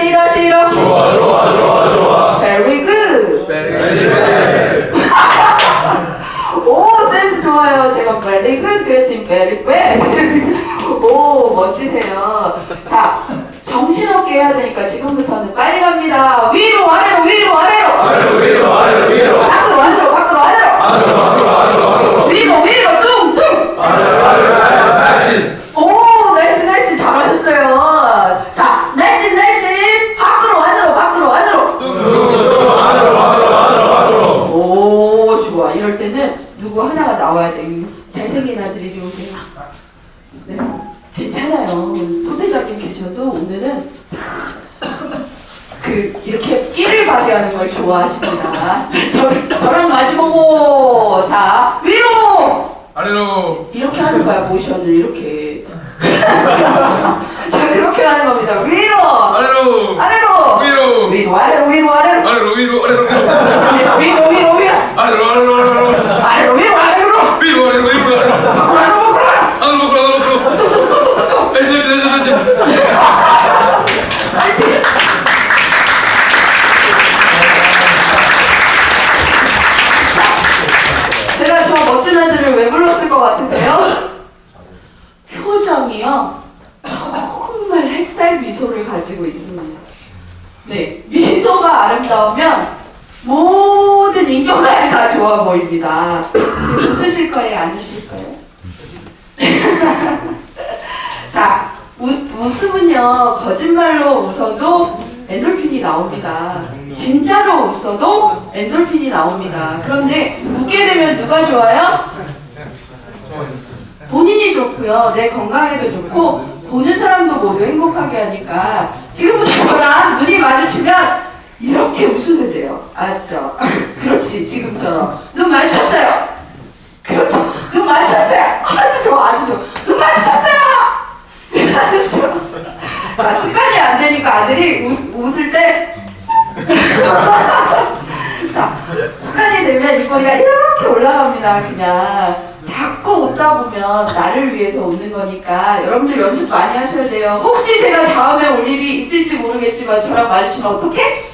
싫어 싫어. 좋아 좋아 좋아 좋아. Very good. 베리 오 센스 좋아요. 제가 very good 그랬더니 very bad. 오 멋지세요. 자 정신없게 해야 되니까 지금부터는 빨리 갑니다. 위로 아래로 위로 아래로. 아래로 위로 아래로 잘생긴 아들이 오세요 네 괜찮아요. 포대장님 계셔도 오늘은 그 이렇게 끼를 발휘하는 걸 좋아하십니다. 저, 저랑 마주보고 자 위로! 아래로! 이렇게 하는 거야 모션을 이렇게. 자 그렇게 하는 겁니다. 위로! 아래로! 아래로! 위로! 위로 아래로 위로 아래로! 아래로 위로 아래로! 위로 위로 위로 아래로! 아래로 아래로 아래로 표정이요. 정말 햇살 미소를 가지고 있습니다. 네, 미소가 아름다우면 모든 인격까지 다 좋아 보입니다. 웃으실 거예요? 안 웃으실 거예요? 자, 웃, 웃음은요, 거짓말로 웃어도 엔돌핀이 나옵니다. 진짜로 웃어도 엔돌핀이 나옵니다. 그런데 웃게 되면 누가 좋아요? 본인이 좋고요. 내 건강에도 좋고 보는 사람도 모두 행복하게 하니까 지금부터 저랑 눈이 마주치면 이렇게 웃으면 돼요. 알았죠? 그렇지. 지금처럼 눈 마주쳤어요. 그렇죠. 눈 마주쳤어요. 아주 좋아. 아주 좋아. 눈 마주쳤어요. 알았죠? 자, 습관이 안 되니까 아들이 웃, 웃을 때 자, 습관이 되면 입꼬리가 이렇게 올라갑니다. 그냥 웃다 보면 나를 위해서 웃는 거니까 여러분들 연습 많이 하셔야 돼요. 혹시 제가 다음에 올 일이 있을지 모르겠지만 저랑 마주치면 어떡해?